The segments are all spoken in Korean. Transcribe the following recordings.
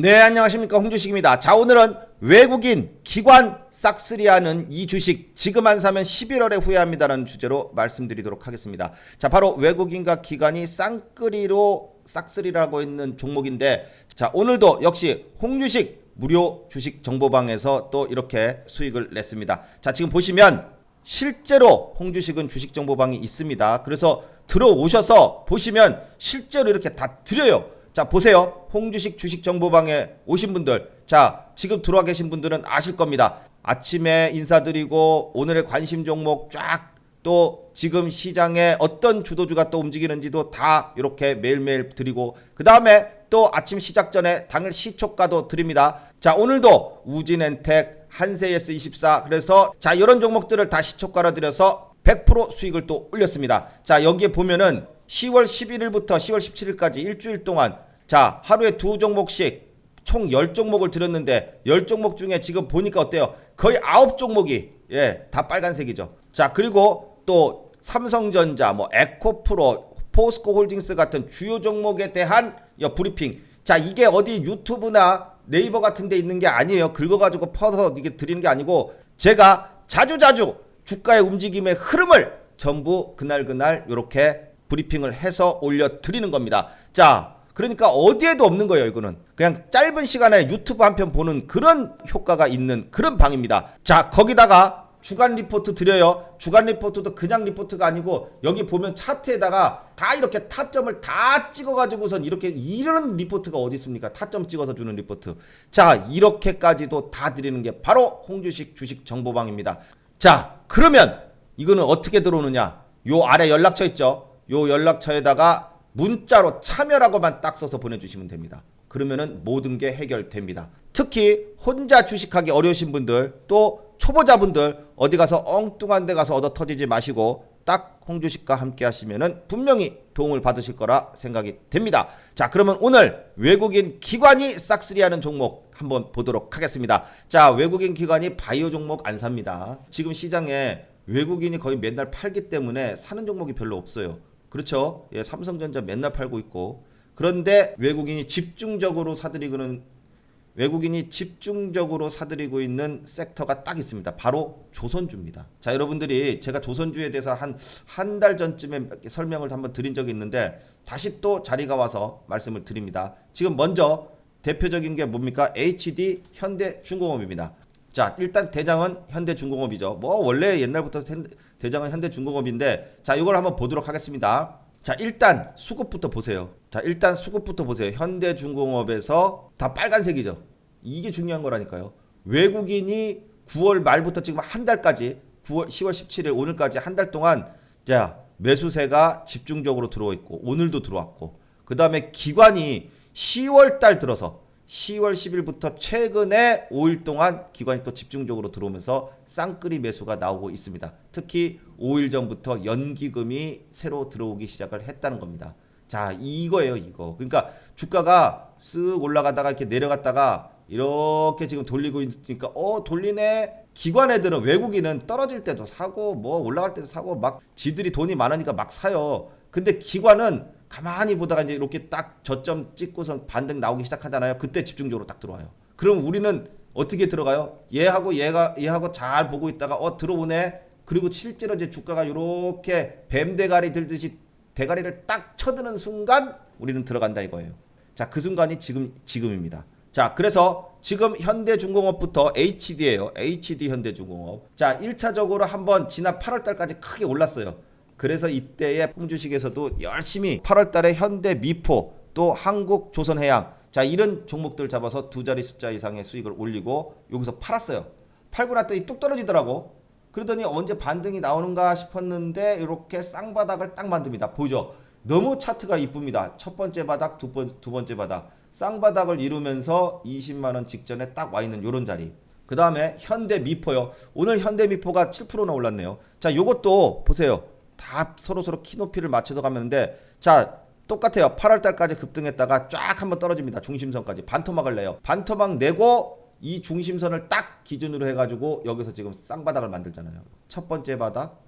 네, 안녕하십니까. 홍주식입니다. 자, 오늘은 외국인 기관 싹쓸이 하는 이 주식 지금 안 사면 11월에 후회합니다라는 주제로 말씀드리도록 하겠습니다. 자, 바로 외국인과 기관이 쌍끌이로 싹쓸이를 하고 있는 종목인데 자, 오늘도 역시 홍주식 무료 주식 정보방에서 또 이렇게 수익을 냈습니다. 자, 지금 보시면 실제로 홍주식은 주식 정보방이 있습니다. 그래서 들어오셔서 보시면 실제로 이렇게 다 드려요. 자, 보세요. 홍주식 주식 정보방에 오신 분들. 자, 지금 들어와 계신 분들은 아실 겁니다. 아침에 인사드리고 오늘의 관심 종목 쫙 또 지금 시장에 어떤 주도주가 또 움직이는지도 다 이렇게 매일매일 드리고 그 다음에 또 아침 시작 전에 당일 시초가도 드립니다. 자 오늘도 우진엔텍 한세S24 그래서 자 이런 종목들을 다 시초가로 드려서 100% 수익을 또 올렸습니다. 자 여기에 보면은 10월 11일부터 10월 17일까지 일주일 동안 자 하루에 두 종목씩 총 10종목을 드렸는데 10종목 중에 지금 보니까 어때요? 거의 9종목이 예, 다 빨간색이죠. 자, 그리고 또 삼성전자, 뭐 에코프로, 포스코 홀딩스 같은 주요 종목에 대한 여 브리핑. 자, 이게 어디 유튜브나 네이버 같은 데 있는 게 아니에요. 긁어 가지고 퍼서 이게 드리는 게 아니고 제가 자주자주 주가의 움직임의 흐름을 전부 그날 그날 이렇게 브리핑을 해서 올려 드리는 겁니다. 자, 그러니까 어디에도 없는 거예요, 이거는. 그냥 짧은 시간에 유튜브 한 편 보는 그런 효과가 있는 그런 방입니다. 자, 거기다가 주간 리포트 드려요. 주간 리포트도 그냥 리포트가 아니고 여기 보면 차트에다가 다 이렇게 타점을 다 찍어가지고선 이렇게 이런 리포트가 어디 있습니까? 타점 찍어서 주는 리포트. 자, 이렇게까지도 다 드리는 게 바로 홍주식 주식 정보방입니다. 자, 그러면 이거는 어떻게 들어오느냐? 요 아래 연락처 있죠? 요 연락처에다가 문자로 참여라고만 딱 써서 보내주시면 됩니다. 그러면은 모든 게 해결됩니다. 특히 혼자 주식하기 어려우신 분들 또 초보자분들 어디 가서 엉뚱한 데 가서 얻어 터지지 마시고 딱 홍주식과 함께 하시면은 분명히 도움을 받으실 거라 생각이 됩니다. 자, 그러면 오늘 외국인 기관이 싹쓸이 하는 종목 한번 보도록 하겠습니다. 자, 외국인 기관이 바이오 종목 안 삽니다. 지금 시장에 외국인이 거의 맨날 팔기 때문에 사는 종목이 별로 없어요. 그렇죠? 예, 삼성전자 맨날 팔고 있고. 그런데 외국인이 집중적으로 사들이고는 외국인이 집중적으로 사들이고 있는 섹터가 딱 있습니다. 바로 조선주입니다. 자, 여러분들이 제가 조선주에 대해서 한 한 달 전쯤에 설명을 한번 드린 적이 있는데 다시 또 자리가 와서 말씀을 드립니다. 지금 먼저 대표적인 게 뭡니까? HD 현대중공업입니다. 자, 일단 대장은 현대중공업이죠. 뭐 원래 옛날부터 현- 대장은 현대중공업인데 자, 이걸 한번 보도록 하겠습니다. 자, 일단 수급부터 보세요. 자, 일단 수급부터 보세요. 현대중공업에서 다 빨간색이죠. 이게 중요한 거라니까요. 외국인이 9월 말부터 지금 한 달까지 9월 10월 17일 오늘까지 한 달 동안 자, 매수세가 집중적으로 들어와 있고 오늘도 들어왔고 그 다음에 기관이 10월 달 들어서 10월 10일부터 최근에 5일 동안 기관이 또 집중적으로 들어오면서 쌍끌이 매수가 나오고 있습니다. 특히 5일 전부터 연기금이 새로 들어오기 시작을 했다는 겁니다. 자, 이거예요, 이거. 그러니까 주가가 쓱 올라가다가 이렇게 내려갔다가 이렇게 지금 돌리고 있으니까 어, 돌리네. 기관 애들은 외국인은 떨어질 때도 사고 뭐 올라갈 때도 사고 막 지들이 돈이 많으니까 막 사요. 근데 기관은 가만히 보다가 이제 이렇게 딱 저점 찍고선 반등 나오기 시작하잖아요. 그때 집중적으로 딱 들어와요. 그럼 우리는 어떻게 들어가요? 얘하고 얘가 얘하고 잘 보고 있다가 어 들어오네. 그리고 실제로 이제 주가가 이렇게 뱀 대가리 들듯이 대가리를 딱 쳐드는 순간 우리는 들어간다 이거예요. 자, 그 순간이 지금 지금입니다. 자, 그래서 지금 현대중공업부터 HD예요. HD 현대중공업. 자, 1차적으로 한번 지난 8월 달까지 크게 올랐어요. 그래서 이때에 홍주식에서도 열심히 8월 달에 현대 미포 또 한국 조선해양 자, 이런 종목들 잡아서 두 자리 숫자 이상의 수익을 올리고 여기서 팔았어요. 팔고 났더니 뚝 떨어지더라고. 그러더니 언제 반등이 나오는가 싶었는데 이렇게 쌍바닥을 딱 만듭니다. 보이죠? 너무 차트가 이쁩니다. 첫 번째 바닥, 두, 번, 두 번째 바닥. 쌍바닥을 이루면서 20만 원 직전에 딱 와 있는 요런 자리. 그 다음에 현대 미포요. 오늘 현대 미포가 7%나 올랐네요. 자, 요것도 보세요. 다 서로 서로 키 높이를 맞춰서 가면데 자 똑같아요. 8월 달까지 급등했다가 쫙 한번 떨어집니다. 중심선까지 반토막을 내요. 반토막 내고 이 중심선을 딱 기준으로 해가지고 여기서 지금 쌍바닥을 만들잖아요. 첫 번째 바닥,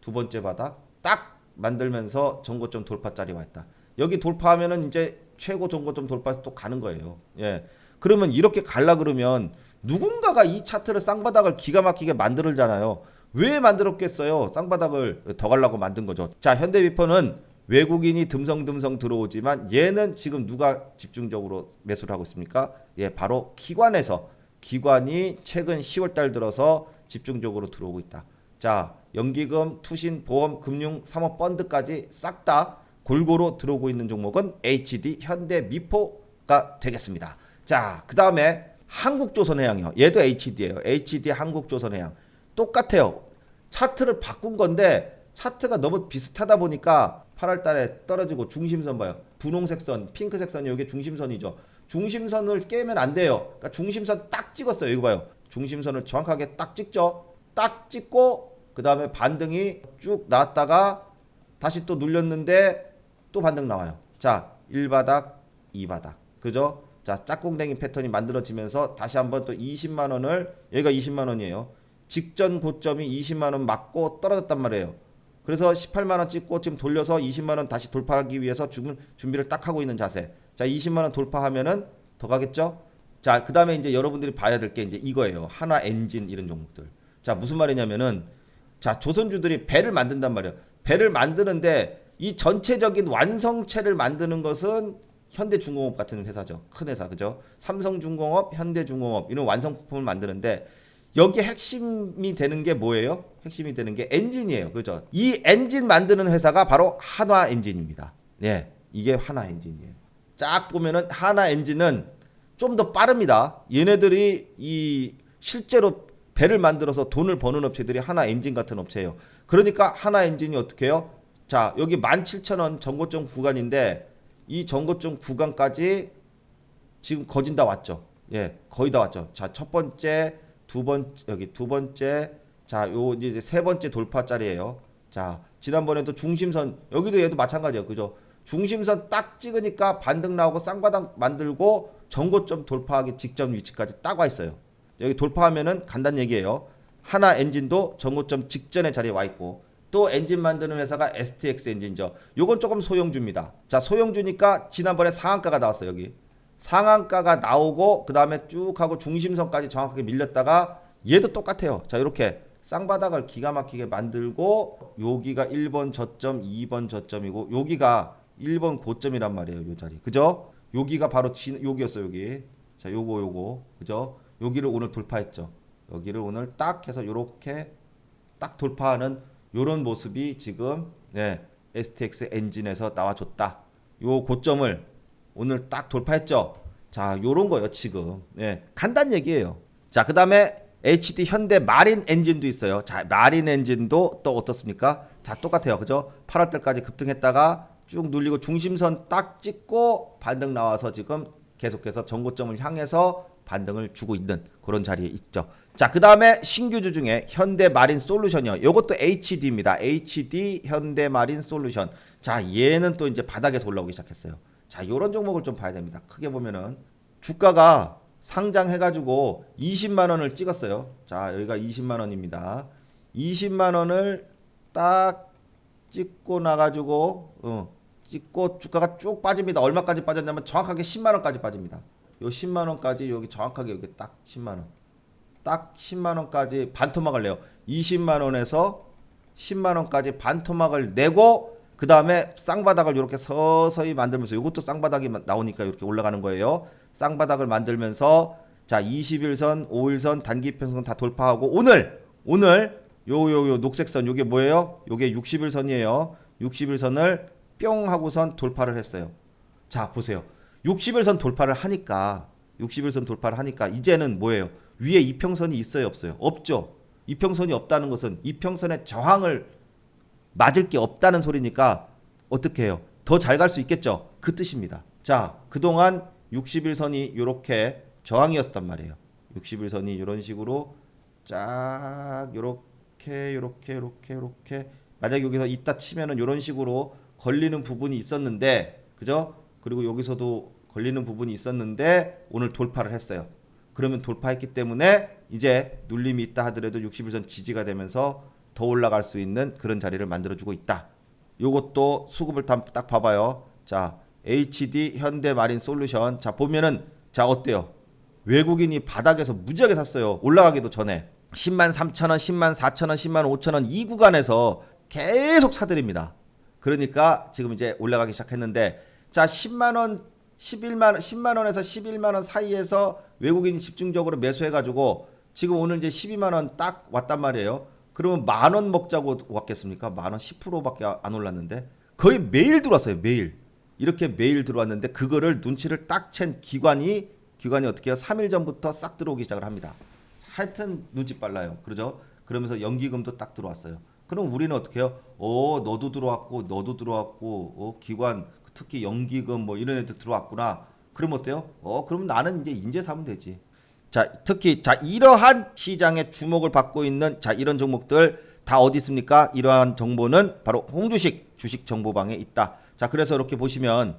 두 번째 바닥 딱 만들면서 전고점 돌파짜리 왔다. 여기 돌파하면은 이제 최고 전고점 돌파해서 또 가는 거예요. 예. 그러면 이렇게 갈라 그러면 누군가가 이 차트를 쌍바닥을 기가 막히게 만들잖아요. 왜 만들었겠어요? 쌍바닥을 더 가려고 만든 거죠. 자, 현대비포는 외국인이 듬성듬성 들어오지만 얘는 지금 누가 집중적으로 매수를 하고 있습니까? 예, 바로 기관에서 기관이 최근 10월 달 들어서 집중적으로 들어오고 있다. 자, 연기금, 투신, 보험, 금융, 사모 펀드까지 싹 다 골고루 들어오고 있는 종목은 HD 현대 미포가 되겠습니다. 자, 그 다음에 한국조선해양이요. 얘도 HD예요. HD 한국조선해양. 똑같아요. 차트를 바꾼 건데 차트가 너무 비슷하다 보니까 8월 달에 떨어지고 중심선 봐요. 분홍색 선, 핑크색 선이 이게 중심선이죠. 중심선을 깨면 안 돼요. 그러니까 중심선 딱 찍었어요. 이거 봐요. 중심선을 정확하게 딱 찍죠. 딱 찍고 그 다음에 반등이 쭉 나왔다가 다시 또 눌렸는데 또 반등 나와요. 자, 1바닥, 2바닥. 그죠? 자, 짝꿍댕이 패턴이 만들어지면서 다시 한번 또 20만 원을 여기가 20만 원이에요. 직전 고점이 20만 원 맞고 떨어졌단 말이에요. 그래서 18만 원 찍고 지금 돌려서 20만 원 다시 돌파하기 위해서 지금 준비를 딱 하고 있는 자세. 자, 20만 원 돌파하면은 더 가겠죠? 자, 그다음에 이제 여러분들이 봐야 될 게 이제 이거예요. 하나 엔진 이런 종목들. 자, 무슨 말이냐면은 자, 조선주들이 배를 만든단 말이에요. 배를 만드는데 이 전체적인 완성체를 만드는 것은 현대중공업 같은 회사죠. 큰 회사, 그죠? 삼성중공업, 현대중공업 이런 완성품을 만드는데 여기 핵심이 되는 게 뭐예요? 핵심이 되는 게 엔진이에요. 그죠? 이 엔진 만드는 회사가 바로 한화 엔진입니다. 예. 이게 한화 엔진이에요. 쫙 보면은 한화 엔진은 좀 더 빠릅니다. 얘네들이 이 실제로 배를 만들어서 돈을 버는 업체들이 하나 엔진 같은 업체예요. 그러니까 하나 엔진이 어떻게 해요? 자, 여기 17,000원 전고점 구간인데 이 전고점 구간까지 지금 거진 다 왔죠. 예, 거의 다 왔죠. 자, 첫 번째, 두 번, 여기 두 번째, 자, 요 이제 세 번째 돌파짜리예요. 자, 지난번에도 중심선, 여기도 얘도 마찬가지예요. 그죠? 중심선 딱 찍으니까 반등 나오고 쌍바닥 만들고 전고점 돌파하기 직전 위치까지 딱 와 있어요. 여기 돌파하면은 간단 얘기예요. 하나 엔진도 전고점 직전에 자리에 와 있고 또 엔진 만드는 회사가 STX 엔진이죠. 요건 조금 소형주입니다. 자, 소형주니까 지난번에 상한가가 나왔어요, 여기. 상한가가 나오고 그 다음에 쭉 하고 중심선까지 정확하게 밀렸다가 얘도 똑같아요. 자, 이렇게 쌍바닥을 기가 막히게 만들고 여기가 1번 저점, 2번 저점이고 여기가 1번 고점이란 말이에요, 요 자리. 그죠? 여기가 바로 지, 여기였어요, 여기. 자, 요거 요거. 그죠? 여기를 오늘 돌파했죠. 여기를 오늘 딱 해서 요렇게 딱 돌파하는 요런 모습이 지금 네, STX 엔진에서 나와줬다. 요 고점을 오늘 딱 돌파했죠. 자, 요런 거요, 지금. 네, 간단 얘기예요. 자, 그 다음에 HD 현대 마린 엔진도 있어요. 자, 마린 엔진도 또 어떻습니까? 다 똑같아요. 그죠? 8월 달까지 급등했다가 쭉 눌리고 중심선 딱 찍고 반등 나와서 지금 계속해서 전고점을 향해서 반등을 주고 있는 그런 자리에 있죠. 자, 그 다음에 신규주 중에 현대 마린 솔루션이요. 이것도 HD입니다. HD 현대 마린 솔루션. 자, 얘는 또 이제 바닥에서 올라오기 시작했어요. 자, 요런 종목을 좀 봐야 됩니다. 크게 보면은 주가가 상장해 가지고 20만 원을 찍었어요. 자, 여기가 20만 원입니다. 20만 원을 딱 찍고 나 가지고, 어, 찍고 주가가 쭉 빠집니다. 얼마까지 빠졌냐면 정확하게 10만 원까지 빠집니다. 요 10만 원까지 여기 정확하게 여기 딱 10만 원. 딱 10만 원까지 반토막을 내요. 20만 원에서 10만 원까지 반토막을 내고 그 다음에 쌍바닥을 이렇게 서서히 만들면서 이것도 쌍바닥이 나오니까 이렇게 올라가는 거예요. 쌍바닥을 만들면서 자 21선, 5일선, 단기평선 다 돌파하고 오늘 오늘 요 요 요 녹색선 요게 뭐예요? 요게 60일선이에요. 60일선을 뿅 하고선 돌파를 했어요. 자 보세요. 60일선 돌파를 하니까 60일선 돌파를 하니까 이제는 뭐예요? 위에 이평선이 있어요, 없어요? 없죠. 이평선이 없다는 것은 이평선의 저항을 맞을 게 없다는 소리니까 어떻게 해요? 더 잘 갈 수 있겠죠. 그 뜻입니다. 자, 그동안 60일선이 이렇게 저항이었단 말이에요. 60일선이 이런 식으로 쫙 요렇게 요렇게 요렇게 요렇게 만약 여기서 있다 치면은 이런 식으로 걸리는 부분이 있었는데 그죠? 그리고 여기서도 걸리는 부분이 있었는데 오늘 돌파를 했어요. 그러면 돌파했기 때문에 이제 눌림이 있다 하더라도 60일선 지지가 되면서 더 올라갈 수 있는 그런 자리를 만들어주고 있다. 요것도 수급을 다- 딱 봐봐요. 자, HD 현대 마린 솔루션. 자, 보면은 자, 어때요? 외국인이 바닥에서 무지하게 샀어요. 올라가기도 전에 10만 3천 원, 10만 4천 원, 10만 5천 원 이 구간에서 계속 사들입니다. 그러니까 지금 이제 올라가기 시작했는데 자 10만 원, 11만 원, 10만 원에서 11만 원 사이에서 외국인이 집중적으로 매수해 가지고 지금 오늘 이제 12만 원 딱 왔단 말이에요. 그러면 만 원 먹자고 왔겠습니까? 만 원 10%밖에 안 올랐는데 거의 매일 들어왔어요. 매일. 이렇게 매일 들어왔는데 그거를 눈치를 딱 챈 기관이 기관이 어떻게 해요? 3일 전부터 싹 들어오기 시작을 합니다. 하여튼 눈치 빨라요. 그러죠? 그러면서 연기금도 딱 들어왔어요. 그럼 우리는 어떻게 해요? 어, 너도 들어왔고 너도 들어왔고 어, 기관 특히 연기금 뭐 이런 애들 들어왔구나. 그럼 어때요? 어, 그럼 나는 이제 인제 사면 되지. 자, 특히 자 이러한 시장의 주목을 받고 있는 자 이런 종목들 다 어디 있습니까? 이러한 정보는 바로 홍주식 주식 정보방에 있다. 자, 그래서 이렇게 보시면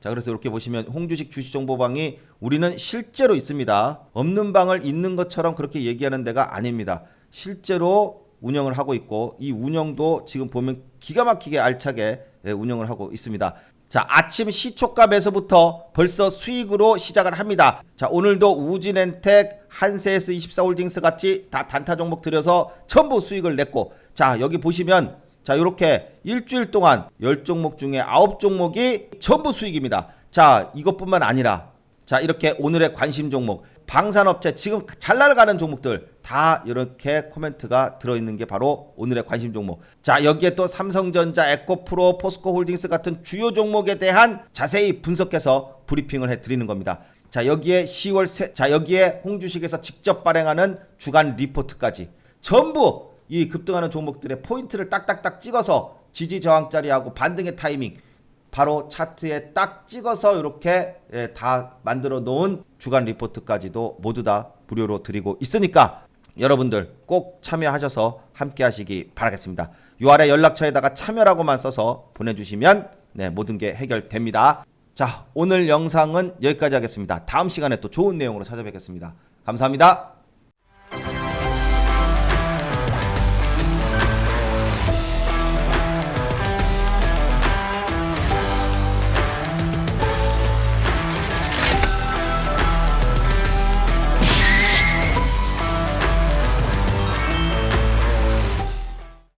자, 그래서 이렇게 보시면 홍주식 주식 정보방이 우리는 실제로 있습니다. 없는 방을 있는 것처럼 그렇게 얘기하는 데가 아닙니다. 실제로 운영을 하고 있고 이 운영도 지금 보면 기가 막히게 알차게 예, 운영을 하고 있습니다. 자, 아침 시초값에서부터 벌써 수익으로 시작을 합니다. 자, 오늘도 우진엔텍, 한세스 24홀딩스 같이 다 단타 종목 들여서 전부 수익을 냈고 자, 여기 보시면 자, 이렇게 일주일 동안 10종목 중에 9종목이 전부 수익입니다. 자, 이것뿐만 아니라 자, 이렇게 오늘의 관심 종목, 방산업체 지금 잘 나가는 종목들 다 이렇게 코멘트가 들어있는 게 바로 오늘의 관심 종목. 자, 여기에 또 삼성전자, 에코프로, 포스코홀딩스 같은 주요 종목에 대한 자세히 분석해서 브리핑을 해 드리는 겁니다. 자, 여기에 10월 세, 자, 여기에 홍주식에서 직접 발행하는 주간 리포트까지 전부 이 급등하는 종목들의 포인트를 딱딱딱 찍어서 지지 저항 자리하고 반등의 타이밍 바로 차트에 딱 찍어서 이렇게 예, 다 만들어 놓은 주간 리포트까지도 모두 다 무료로 드리고 있으니까 여러분들 꼭 참여하셔서 함께 하시기 바라겠습니다. 요 아래 연락처에다가 참여라고만 써서 보내주시면 네, 모든 게 해결됩니다. 자, 오늘 영상은 여기까지 하겠습니다. 다음 시간에 또 좋은 내용으로 찾아뵙겠습니다. 감사합니다.